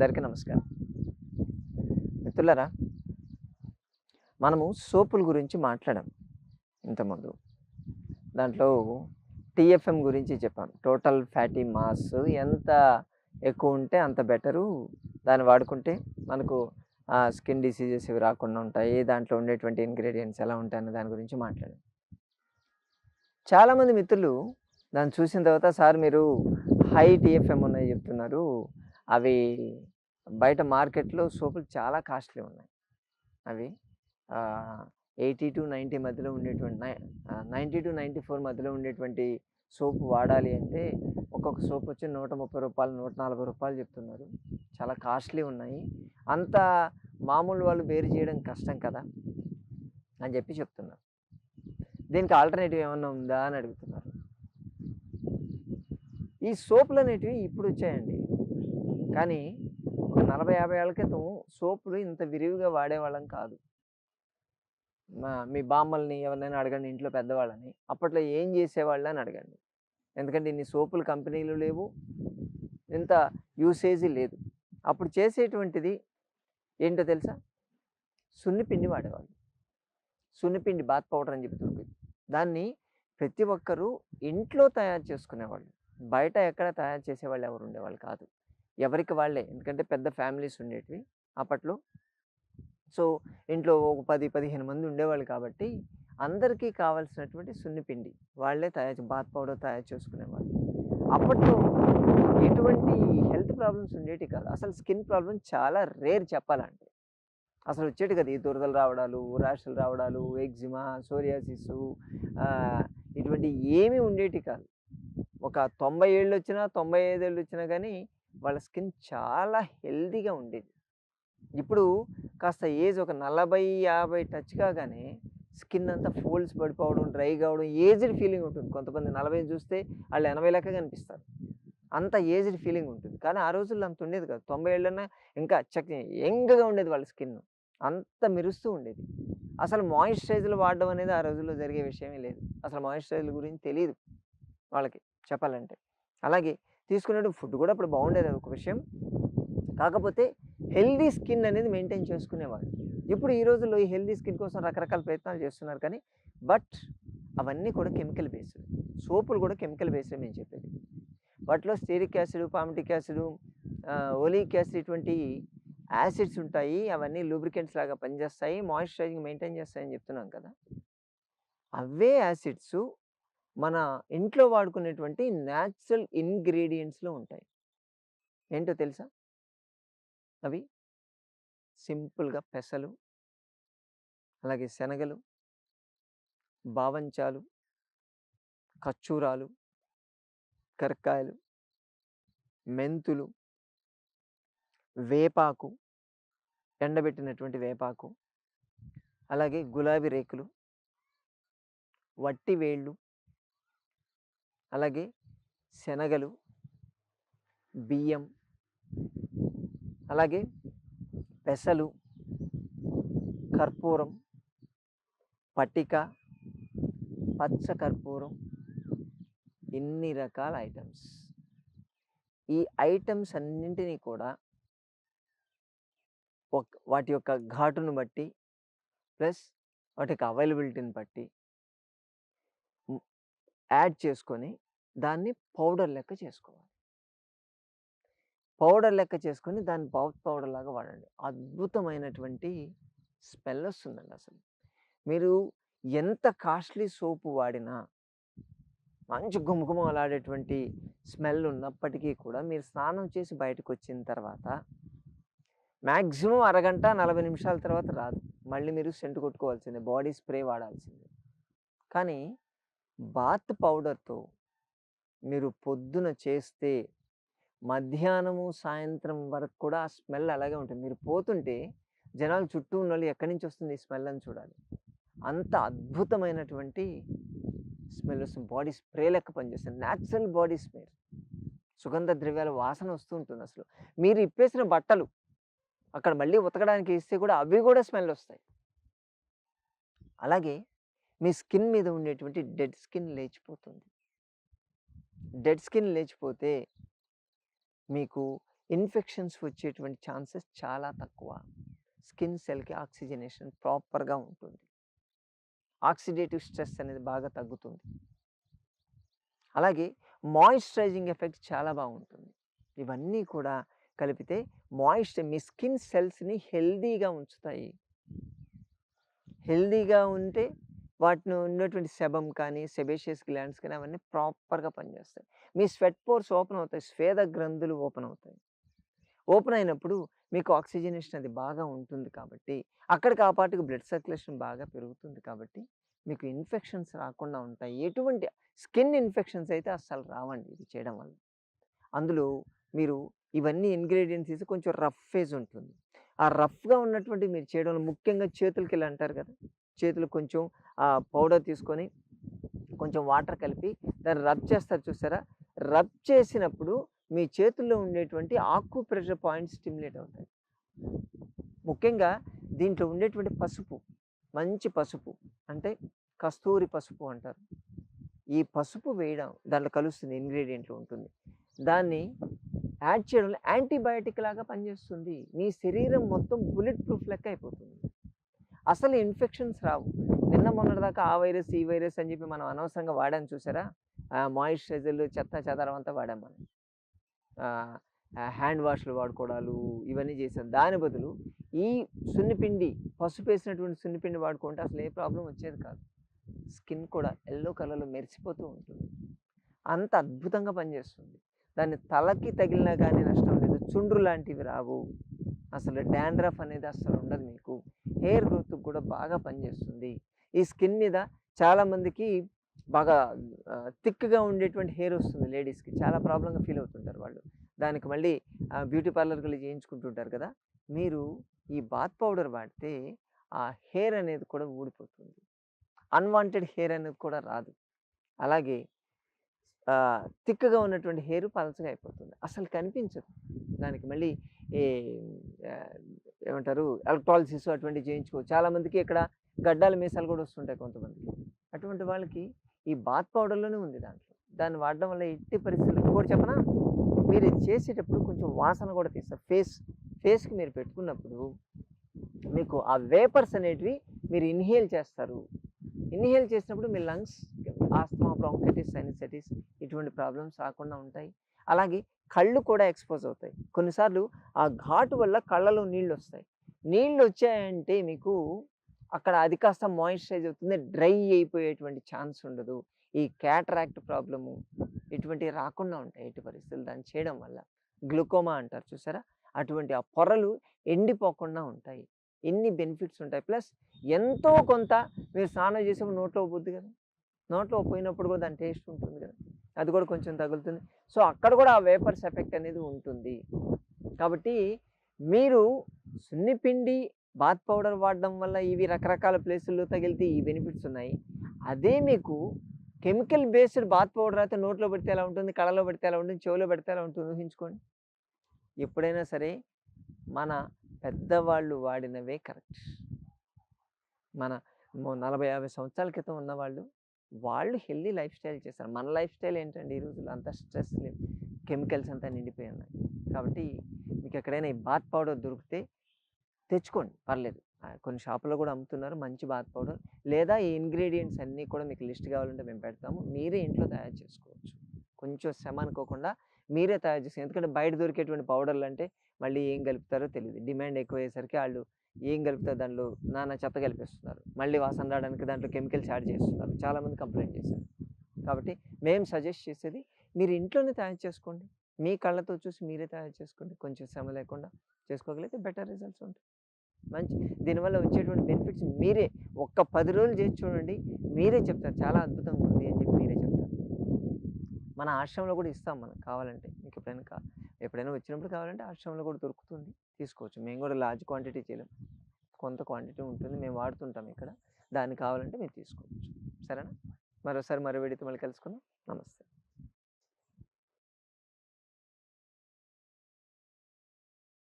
అందరికీ నమస్కారం. మిత్రులారా మనము సోపుల గురించి మాట్లాడాం ఇంతకుముందు. దాంట్లో టీఎఫ్ఎం గురించి చెప్పాం. టోటల్ ఫ్యాటీ మాస్ ఎంత ఎక్కువ ఉంటే అంత బెటరు. దాన్ని వాడుకుంటే మనకు స్కిన్ డిసీజెస్ ఇవి రాకుండా ఉంటాయి. దాంట్లో ఉండేటువంటి ఇంగ్రీడియంట్స్ ఎలా ఉంటాయని దాని గురించి మాట్లాడాం. చాలామంది మిత్రులు దాన్ని చూసిన తర్వాత సార్ మీరు హై టీఎఫ్ఎం ఉన్నాయి చెప్తున్నారు. అవి బయట మార్కెట్లో సోపులు చాలా కాస్ట్లీ ఉన్నాయి. అవి ఎయిటీ టు నైంటీ మధ్యలో ఉండేటువంటి నైంటీ టు నైంటీ ఫోర్ మధ్యలో ఉండేటువంటి సోపు వాడాలి అంటే ఒక్కొక్క సోప్ వచ్చి నూట ముప్పై రూపాయలు నూట నలభై రూపాయలు చెప్తున్నారు. చాలా కాస్ట్లీ ఉన్నాయి. అంత మామూలు వాళ్ళు వేరు చేయడం కష్టం కదా అని చెప్పి చెప్తున్నారు. దీనికి ఆల్టర్నేటివ్ ఏమన్నా ఉందా అని అడుగుతున్నారు. ఈ సోపులు అనేటివి ఇప్పుడు వచ్చాయండి. కానీ ఒక నలభై యాభై ఏళ్ళ క్రితం సోపులు ఇంత విరివిగా వాడేవాళ్ళం కాదు. మా మీ బామ్మల్ని ఎవరినైనా అడగండి ఇంట్లో పెద్దవాళ్ళని. అప్పట్లో ఏం చేసేవాళ్ళు అని అడగండి. ఎందుకంటే ఇన్ని సోపులు కంపెనీలు లేవు. ఇంత యూసేజీ లేదు. అప్పుడు చేసేటువంటిది ఏంటో తెలుసా? సున్నిపిండి వాడేవాళ్ళు. సున్నిపిండి బాత్ పౌడర్ అని చెప్పి దొరికింది. దాన్ని ప్రతి ఒక్కరూ ఇంట్లో తయారు చేసుకునేవాళ్ళు. బయట ఎక్కడ తయారు చేసేవాళ్ళు ఎవరు ఉండేవాళ్ళు కాదు. ఎవరికి వాళ్ళే. ఎందుకంటే పెద్ద ఫ్యామిలీస్ ఉండేటివి అప్పట్లో. సో ఇంట్లో ఒక పది పదిహేను మంది ఉండేవాళ్ళు కాబట్టి అందరికీ కావాల్సినటువంటి సున్నిపిండి వాళ్ళే తయారు బాత్ పౌడర్ తయారు చేసుకునేవాళ్ళు. అప్పట్లో ఎటువంటి హెల్త్ ప్రాబ్లమ్స్ ఉండేవి కాదు. అసలు స్కిన్ ప్రాబ్లమ్ చాలా రేర్ చెప్పాలంటే. అసలు వచ్చేటి కదా. ఈ దురదలు రావడాలు ర్యాషులు రావడాలు ఎగ్జిమా సోరియాసిస్ ఇటువంటి ఏమీ ఉండేటి కాదు. ఒక తొంభై ఏళ్ళు వచ్చినా తొంభై ఐదేళ్ళు వచ్చినా కానీ వాళ్ళ స్కిన్ చాలా హెల్తీగా ఉండేది. ఇప్పుడు కాస్త ఏజ్ ఒక నలభై యాభై టచ్ కాగానే స్కిన్ అంతా ఫోల్డ్స్ పడిపోవడం డ్రై కావడం ఏజ్డ్ ఫీలింగ్ ఉంటుంది. కొంతమంది నలభై చూస్తే వాళ్ళు ఎనభై లెక్క కనిపిస్తారు. అంత ఏజ్డ్ ఫీలింగ్ ఉంటుంది. కానీ ఆ రోజుల్లో అంత ఉండేది కాదు. తొంభై ఏళ్ళన్నా ఇంకా చక్క యంగ్గా ఉండేది వాళ్ళ స్కిన్. అంత మెరుస్తూ ఉండేది. అసలు మాయిశ్చరైజర్లు వాడడం అనేది ఆ రోజుల్లో జరిగే విషయమే లేదు. అసలు మాయిశ్చరైజర్ల గురించి తెలియదు వాళ్ళకి చెప్పాలంటే. అలాగే తీసుకునే ఫుడ్ కూడా అప్పుడు బాగుండేది ఒక విషయం. కాకపోతే హెల్దీ స్కిన్ అనేది మెయింటైన్ చేసుకునేవాళ్ళు. ఇప్పుడు ఈ రోజుల్లో ఈ హెల్దీ స్కిన్ కోసం రకరకాల ప్రయత్నాలు చేస్తున్నారు కానీ బట్ అవన్నీ కూడా కెమికల్ బేస్డ్. సోపులు కూడా కెమికల్ బేస్డ్ మేము చెప్పేది. వాటిలో stearic acid palmitic acid oleic acid ఇటువంటి యాసిడ్స్ ఉంటాయి. అవన్నీ లూబ్రికెంట్స్ లాగా పనిచేస్తాయి మాయిశ్చరైజింగ్ మెయింటైన్ చేస్తాయని చెప్తున్నాం కదా. అవే యాసిడ్స్ మన ఇంట్లో వాడుకునేటువంటి న్యాచురల్ ఇంగ్రీడియంట్స్లో ఉంటాయి. ఏంటో తెలుసా? అవి సింపుల్గా పెసలు అలాగే శనగలు బావంచాలు కచ్చూరాలు కరక్కాయలు మెంతులు వేపాకు ఎండబెట్టినటువంటి వేపాకు అలాగే గులాబీ రేకులు వట్టి వేళ్ళు అలాగే శనగలు బియ్యం అలాగే పెసలు కర్పూరం పట్టిక పచ్చ కర్పూరం ఇన్ని రకాల ఐటమ్స్. ఈ ఐటమ్స్ అన్నింటినీ కూడా ఒక వాటి యొక్క ఘాటును బట్టి ప్లస్ వాటి యొక్క అవైలబిలిటీని బట్టి యాడ్ చేసుకొని దాన్ని పౌడర్ లెక్క చేసుకోవాలి. పౌడర్ లెక్క చేసుకొని దాన్ని బాత్ పౌడర్ లాగా వాడండి. అద్భుతమైనటువంటి స్మెల్ వస్తుందండి అసలు. మీరు ఎంత కాస్ట్లీ సోపు వాడినా మంచి గుమగుమలాడేటువంటి స్మెల్ ఉన్నప్పటికీ కూడా మీరు స్నానం చేసి బయటకు వచ్చిన తర్వాత మ్యాక్సిమం అరగంట నలభై నిమిషాల తర్వాత రాదు. మళ్ళీ మీరు సెంటు కొట్టుకోవాల్సిందే బాడీ స్ప్రే వాడాల్సిందే. కానీ బాత్ పౌడర్తో మీరు పొద్దున చేస్తే మధ్యాహ్నము సాయంత్రం వరకు కూడా ఆ స్మెల్ అలాగే ఉంటుంది. మీరు పోతుంటే జనాలు చుట్టూ ఉన్న వాళ్ళు ఎక్కడి నుంచి వస్తుంది ఈ స్మెల్ అని చూడాలి. అంత అద్భుతమైనటువంటి స్మెల్ వస్తుంది. బాడీ స్ప్రే లెక్క పనిచేస్తుంది. Natural body spray. సుగంధ ద్రవ్యాల వాసన వస్తూ ఉంటుంది అసలు. మీరు ఇప్పేసిన బట్టలు అక్కడ మళ్ళీ ఉతకడానికి ఇస్తే కూడా అవి కూడా స్మెల్ వస్తాయి. అలాగే మీ స్కిన్ మీద ఉండేటువంటి డెడ్ స్కిన్ లేచిపోతుంది. డెడ్ స్కిన్ లేచిపోతే మీకు ఇన్ఫెక్షన్స్ వచ్చేటువంటి ఛాన్సెస్ చాలా తక్కువ. స్కిన్ సెల్కి ఆక్సిజనేషన్ ప్రాపర్గా ఉంటుంది. ఆక్సిడేటివ్ స్ట్రెస్ అనేది బాగా తగ్గుతుంది. అలాగే మాయిశ్చరైజింగ్ ఎఫెక్ట్ చాలా బాగుంటుంది. ఇవన్నీ కూడా కలిపితే మాయిశ్చర్ మీ స్కిన్ సెల్స్ని హెల్దీగా ఉంచుతాయి. హెల్దీగా ఉంటే వాటిని ఉన్నటువంటి సెబమ్ కానీ సెబేషియస్ గ్లాండ్స్ కానీ అవన్నీ ప్రాపర్గా పనిచేస్తాయి. మీ స్వెట్ పోర్స్ ఓపెన్ అవుతాయి. స్వేద గ్రంథులు ఓపెన్ అవుతాయి. ఓపెన్ అయినప్పుడు మీకు ఆక్సిజనేషన్ అది బాగా ఉంటుంది కాబట్టి అక్కడికి ఆ పాటుకు బ్లడ్ సర్క్యులేషన్ బాగా పెరుగుతుంది కాబట్టి మీకు ఇన్ఫెక్షన్స్ రాకుండా ఉంటాయి. ఎటువంటి స్కిన్ ఇన్ఫెక్షన్స్ అయితే అస్సలు రావండి ఇది చేయడం వల్ల. అందులో మీరు ఇవన్నీ ఇంగ్రీడియంట్స్ తీసి కొంచెం రఫ్ ఫేజ్ ఉంటుంది. ఆ రఫ్గా ఉన్నటువంటి మీరు చేయడం వల్ల ముఖ్యంగా చేతులకి ఇలా అంటారు కదా! చేతులు కొంచెం పౌడర్ తీసుకొని కొంచెం వాటర్ కలిపి దాన్ని రబ్ చేస్తారు చూసారా? రబ్ చేసినప్పుడు మీ చేతుల్లో ఉండేటువంటి ఆకు ప్రెషర్ పాయింట్స్ స్టిమ్యులేట్ అవుతాయి. ముఖ్యంగా దీంట్లో ఉండేటువంటి పసుపు మంచి పసుపు అంటే కస్తూరి పసుపు అంటారు. ఈ పసుపు వేయడం దాంట్లో కలుస్తుంది ఇంగ్రీడియంట్లో ఉంటుంది. దాన్ని యాడ్ చేయడం వల్ల యాంటీబయాటిక్ లాగా పనిచేస్తుంది. మీ శరీరం మొత్తం బుల్లెట్ ప్రూఫ్ లెక్క అయిపోతుంది. అసలు ఇన్ఫెక్షన్స్ రావు. నిన్న మొన్నటిదాకా ఆ వైరస్ ఈ వైరస్ అని చెప్పి మనం అనవసరంగా వాడాం చూసారా? మాయిశ్చరైజర్లు చెత్త చెదరం అంతా వాడాం మనం. హ్యాండ్ వాష్లు వాడుకోవడాలు ఇవన్నీ చేసాం. దాని బదులు ఈ సున్నిపిండి పసుపు వేసినటువంటి సున్నిపిండి వాడుకుంటే అసలు ఏ ప్రాబ్లం వచ్చేది కాదు. స్కిన్ కూడా ఎల్లో కలర్లో మెరిసిపోతూ ఉంటుంది. అంత అద్భుతంగా పనిచేస్తుంది. దాన్ని తలకి తగిలినా కానీ నష్టం లేదు. చుండ్రు లాంటివి రావు. అసలు డాండ్రఫ్ అనేది అసలు ఉండదు మీకు. హెయిర్ గ్రోత్ కూడా బాగా పనిచేస్తుంది. ఈ స్కిన్ మీద చాలామందికి బాగా థిక్గా ఉండేటువంటి హెయిర్ వస్తుంది లేడీస్కి. చాలా ప్రాబ్లంగా ఫీల్ అవుతుంటారు వాళ్ళు. దానికి మళ్ళీ బ్యూటీ పార్లర్కి వెళ్ళి చేయించుకుంటుంటారు కదా! మీరు ఈ బాత్ పౌడర్ వాడితే ఆ హెయిర్ అనేది కూడా ఊడిపోతుంది. అన్వాంటెడ్ హెయిర్ అనేది కూడా రాదు. అలాగే థిక్గా ఉన్నటువంటి హెయిర్ పలచగా అయిపోతుంది. అసలు కనిపించదు. దానికి మళ్ళీ ఏ ఏమంటారు ఎలక్ట్రాలసిస్ అటువంటివి చేయించుకో చాలామందికి ఇక్కడ గడ్డాల మీసాలు కూడా వస్తుంటాయి కొంతమందికి. అటువంటి వాళ్ళకి ఈ బాత్ పౌడర్లోనే ఉంది దాంట్లో. దాన్ని వాడడం వల్ల ఎట్టి పరిస్థితులు ఇంకోటి చెప్పనా? మీరు ఇది చేసేటప్పుడు కొంచెం వాసన కూడా తీస్తారు ఫేస్ ఫేస్కి మీరు పెట్టుకున్నప్పుడు మీకు ఆ వేపర్స్ అనేటివి మీరు ఇన్హేల్ చేస్తారు. ఇన్హేల్ చేసినప్పుడు మీ లంగ్స్ ఆస్తమా బ్రాంకైటిస్ సైనసైటిస్ ఇటువంటి ప్రాబ్లమ్స్ రాకుండా ఉంటాయి. అలాగే కళ్ళు కూడా ఎక్స్పోజ్ అవుతాయి. కొన్నిసార్లు ఆ ఘాటు వల్ల కళ్ళలో నీళ్ళు వస్తాయి. నీళ్ళు వచ్చాయంటే మీకు అక్కడ అది కాస్త మాయిశ్చరైజ్ అవుతుంది డ్రై అయిపోయేటువంటి ఛాన్స్ ఉండదు. ఈ క్యాటరాక్ట్ ప్రాబ్లము ఇటువంటివి రాకుండా ఉంటాయి ఎట్టి పరిస్థితులు. దాన్ని చేయడం వల్ల గ్లూకోమా అంటారు చూసారా? అటువంటి ఆ పొరలు ఎండిపోకుండా ఉంటాయి. ఎన్ని బెనిఫిట్స్ ఉంటాయి. ప్లస్ ఎంతో కొంత మీరు స్నానం చేసేప్పుడు నోట్లో పోద్ది కదా. నోట్లో పోయినప్పుడు కూడా దాని టేస్ట్ ఉంటుంది కదా. అది కూడా కొంచెం తగులుతుంది. సో అక్కడ కూడా ఆ వేపర్స్ ఎఫెక్ట్ అనేది ఉంటుంది. కాబట్టి మీరు సున్నిపిండి బాత్ పౌడర్ వాడడం వల్ల ఇవి రకరకాల ప్లేసుల్లో తగిలితే ఈ బెనిఫిట్స్ ఉన్నాయి. అదే మీకు కెమికల్ బేస్డ్ బాత్ పౌడర్ అయితే నోట్లో పెడితే ఎలా ఉంటుంది కళ్ళలో పెడితే ఎలా ఉంటుంది చెవిలో పెడితే ఎలా ఉంటుంది ఊహించుకోండి. ఎప్పుడైనా సరే మన పెద్దవాళ్ళు వాడినవే కరెక్ట్. మన నలభై యాభై సంవత్సరాల క్రితం ఉన్నవాళ్ళు వాళ్ళు హెల్దీ లైఫ్ స్టైల్ చేస్తారు మన లైఫ్ స్టైల్ ఏంటండి ఈ రోజుల్లో? అంత స్ట్రెస్ కెమికల్స్ అంతా నిండిపోయి ఉన్నాయి. కాబట్టి మీకు ఎక్కడైనా ఈ బాత్ పౌడర్ దొరికితే తెచ్చుకోండి. పర్లేదు. కొన్ని షాపులో కూడా అమ్ముతున్నారు. మంచి బాత్ పౌడర్. లేదా ఈ ఇంగ్రీడియంట్స్ అన్నీ కూడా మీకు లిస్ట్ కావాలంటే మేము పెడతాము. మీరే ఇంట్లో తయారు చేసుకోవచ్చు. కొంచెం శ్రమ అనుకోకుండా మీరే తయారు చేసి ఎందుకంటే బయట దొరికేటువంటి పౌడర్లు అంటే మళ్ళీ ఏం కలుపుతారో తెలియదు డిమాండ్ ఎక్కువ అయ్యేసరికి వాళ్ళు ఏం కలుపుతారు దాంట్లో నానా చెత్త కలిపేస్తున్నారు. మళ్ళీ వాసన రావడానికి దాంట్లో కెమికల్స్ యాడ్ చేస్తున్నారు. చాలామంది కంప్లైంట్ చేశారు. కాబట్టి మేము సజెస్ట్ చేసేది మీరు ఇంట్లోనే తయారు చేసుకోండి. మీ కళ్ళతో చూసి మీరే తయారు చేసుకోండి. కొంచెం శ్రమ లేకుండా చేసుకోగలిగితే బెటర్ రిజల్ట్స్ ఉంటాయి. మంచి దీనివల్ల వచ్చేటువంటి బెనిఫిట్స్ మీరే. ఒక్క పది రోజులు చేసి చూడండి మీరే చెప్తారు. చాలా అద్భుతంగా ఉంది అని చెప్పి మీరే చెప్తారు. మన ఆశ్రమంలో కూడా ఇస్తాం మనం కావాలంటే. మీకు ఎప్పుడైనా కా ఎప్పుడైనా వచ్చినప్పుడు కావాలంటే ఆశ్రమంలో కూడా దొరుకుతుంది. తీసుకోవచ్చు. మేము కూడా లార్జ్ క్వాంటిటీ చేయలేం. కొంత క్వాంటిటీ ఉంటుంది. మేము వాడుతుంటాం ఇక్కడ. దాన్ని కావాలంటే మీరు తీసుకోవచ్చు. సరేనా? మరోసారి మరో వీడియోతో మళ్ళీ కలుసుకుందాం. నమస్తే.